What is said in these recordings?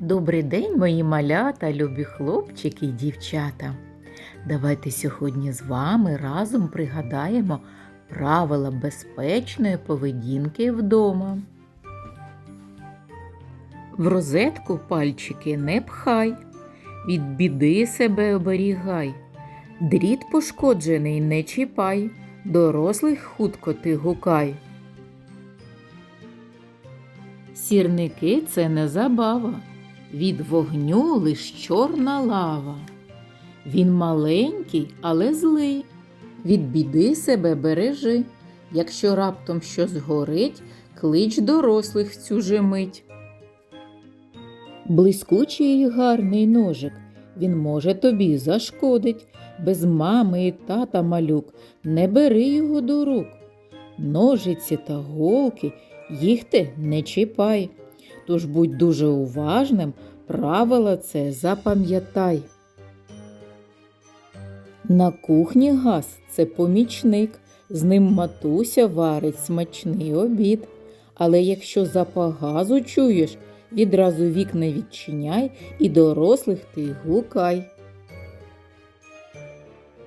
Добрий день, мої малята, любі хлопчики і дівчата. Давайте сьогодні з вами разом пригадаємо правила безпечної поведінки вдома. В розетку пальчики не пхай, від біди себе оберігай. Дріт пошкоджений не чіпай, дорослих хутко ти гукай. Сірники це не забава, від вогню лиш чорна лава. Він маленький, але злий. Від біди себе бережи. Якщо раптом щось горить, клич дорослих в цю же мить. Блискучий і гарний ножик, він може тобі зашкодить. Без мами і тата малюк, не бери його до рук. Ножиці та голки, їх ти не чіпай. Тож будь дуже уважним, правила це запам'ятай. На кухні газ це помічник, з ним матуся варить смачний обід. Але якщо запах газу чуєш, відразу вікна відчиняй і дорослих ти гукай.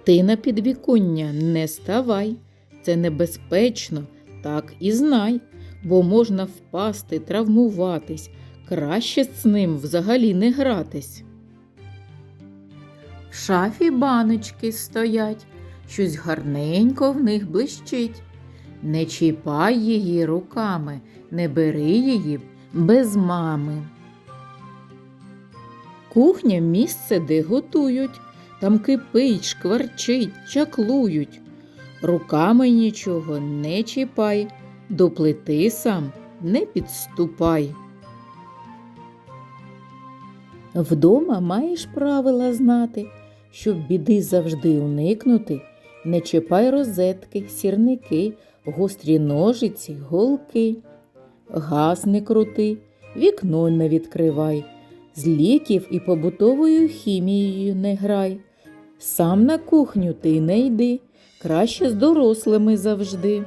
Ти на підвіконня не ставай, це небезпечно, так і знай, бо можна впасти, травмуватись, краще з ним взагалі не гратись. В шафі баночки стоять, щось гарненько в них блищить. Не чіпай її руками, не бери її без мами. Кухня місце, де готують, там кипить, шкварчить, чаклують. Руками нічого не чіпай, до плити сам не підступай. Вдома маєш правила знати, щоб біди завжди уникнути. Не чіпай розетки, сірники, гострі ножиці, голки. Газ не крути, вікно не відкривай, з ліків і побутовою хімією не грай. Сам на кухню ти не йди, краще з дорослими завжди.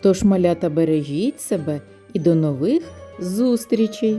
Тож малята бережіть себе і до нових зустрічей!